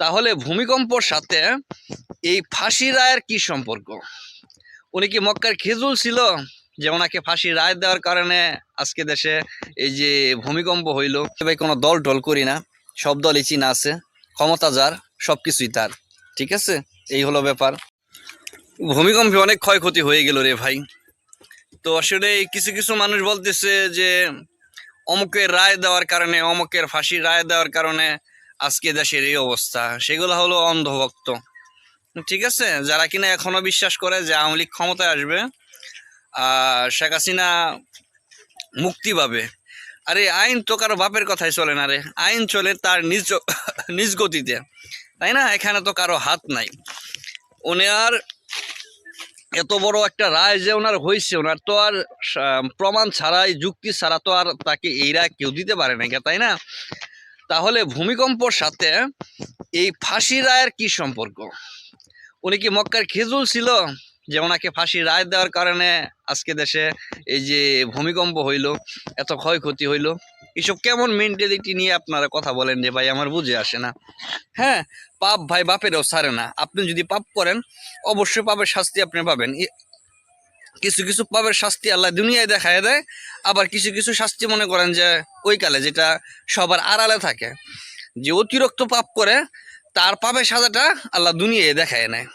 তাহলে ভূমিকম্পর সাথে এই ফাঁসি রায়ের কি সম্পর্ক? উনি কি মক্কার খেজুল ছিল যে ওনাকে ফাঁসি রায় দেওয়ার কারণে আজকে দেশে এই যে ভূমিকম্প হইল? ভাই কোনো দল টল করি না, সব দলই চীনা আছে, ক্ষমতা যার সব কিছুই তার, ঠিক আছে? এই হলো ব্যাপার। ভূমিকম্পে অনেক ক্ষয়ক্ষতি হয়ে গেল রে ভাই। তো আসলে কিছু কিছু মানুষ বলতেছে যে অমুকের রায় দেওয়ার কারণে, অমুকের ফাঁসির রায় দেওয়ার কারণে আজকে দেশের এই অবস্থা, সেগুলো হলো অন্ধভক্ত। ঠিক আছে? যারা কিনা এখনও বিশ্বাস করে যে আওয়ামী লীগ ক্ষমতায় আসবে আর শেখ হাসিনা মুক্তি পাবে। আরে, আইন তো কারও বাপের কথাই চলে না রে। আইন চলে তার নিজ নিজ গতিতে। তাই না? এখানে তো কারও হাত নাই। ওনার এত বড় একটা রায় যে ওনার হয়েছে ওনার তো আর প্রমাণ ছাড়াই, যুক্তি ছাড়া তো আর তাকে এই রায় কেউ দিতে পারে না। তাই না? তাহলে ভূমিকম্পর সাথে এই ফাঁসি রায়ের কি সম্পর্ক? উনি কি মক্কার খেজুল ছিল যে ওনাকে ফাঁসি রায় দেওয়ার কারণে আজকে দেশে এই যে ভূমিকম্প হইল, এত ক্ষয়ক্ষতি হইল? এসব কেমন মেন্টালিটি নিয়ে আপনারা কথা বলেন যে ভাই, আমার বুঝে আসে না। হ্যাঁ পাপ ভাই বাপেরও ছাড়ে না। আপনি যদি পাপ করেন, অবশ্যই পাপের শাস্তি আপনি পাবেন। কিছু কিছু পাপের শাস্তি আল্লাহ দুনিয়ায় দেখায় দেয়, আবার কিছু কিছু শাস্তি মনে করেন যে ওই কালে যেটা সবার আড়ালে থাকে। যে অতিরিক্ত পাপ করে তার পাপের সাজাটা আল্লাহ দুনিয়ায় দেখায় নেয়।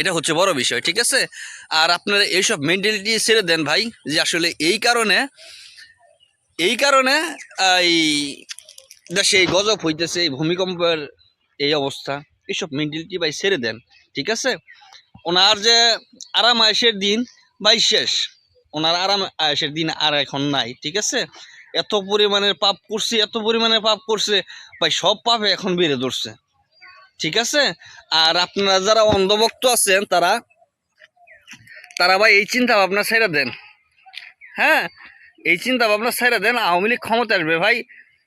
এটা হচ্ছে বড় বিষয়, ঠিক আছে? আর আপনারা এইসব মেন্টালিটি ছেড়ে দেন ভাই, যে আসলে এই কারণে এই কারণে এই দেশে এই গজব হইতেছে, এই ভূমিকম্পের এই অবস্থা, এইসব মেন্টালিটি ভাই ছেড়ে দেন, ঠিক আছে? ওনার যে আরাম আয়েসের দিন ভাই শেষ। ওনার আরাম আয়েসের দিন আর এখন নাই, ঠিক আছে? এত পরিমাণের পাপ করছে, এত পরিমাণের পাপ করছে, ভাই সব পাপে এখন বেড়ে ধরছে, ঠিক আছে? আর আপনারা যারা অন্ধভক্ত আছেন, তারা তারা ভাই এই চিন্তা ভাবনা ছেড়ে দেন হ্যাঁ? এই চিন্তা ভাবনা ছেড়ে দেন, আওয়ামী লীগ ক্ষমতা আসবে। ভাই,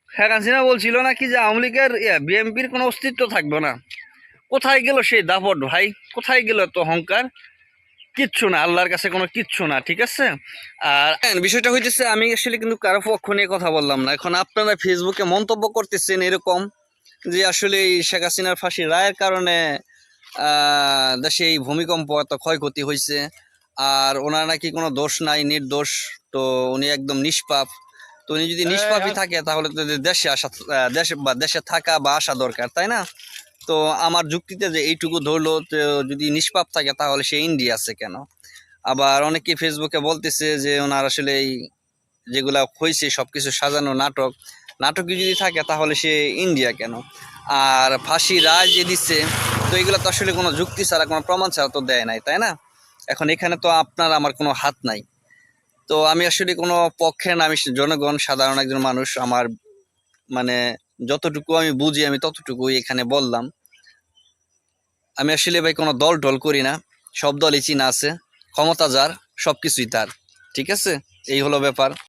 শেখ হাসিনা বলছিল না কি যে আওয়ামী লীগের বিএনপির কোনো অস্তিত্ব থাকবে না। কোথায় গেল সেই দাপট ভাই? কোথায় গেল তো অহংকার? কিচ্ছু না আল্লাহর কাছে কোনো কিচ্ছু না ঠিক আছে? আর হ্যাঁ, বিষয়টা হইতেছে আমি আসলে কিন্তু কারও পক্ষ নিয়ে কথা বললাম না। এখন আপনারা ফেসবুকে মন্তব্য করতেছেন এরকম যে আসলে এই শেখ হাসিনার ফাঁসির রায়ের কারণে আহ, দেশে এই ভূমিকম্প এত ক্ষয়ক্ষতি হয়েছে আর ওনার নাকি কোনো দোষ নাই নির্দোষ তো উনি একদম নিষ্পাপ। তো উনি যদি নিষ্পাপই থাকে তাহলে তো দেশে আসা দেশে বা দেশে থাকা বা আসা দরকার তাই না? তো আমার যুক্তিতে যে এইটুকু ধরলো যদি নিষ্পাপ থাকে তাহলে সে ইন্ডিয়া আছে কেন? আবার অনেকে ফেসবুকে বলতেছে যে ওনার আসলে এই যেগুলা হয়েছে সব কিছু সাজানো নাটক, নাটকই যদি থাকে তাহলে সে ইন্ডিয়া কেন? আর ফাঁসি রায় যে দিচ্ছে তো এগুলো তো আসলে কোনো যুক্তি ছাড়া, কোনো প্রমাণ ছাড়া তো দেয় নাই, তাই না? এখন এখানে তো আপনার আমার কোনো হাত নাই। তো আমি আসলে কোনো পক্ষে না, আমি জনগণ, সাধারণ একজন মানুষ, আমার মানে যতটুকু আমি বুঝি, আমি ততটুকু এখানে বললাম। আমি আসলে ভাই কোনো দল টল করি না, সব দলই চিনা আছে, ক্ষমতা যার সব কিছুই তার, ঠিক আছে? এই হলো ব্যাপার।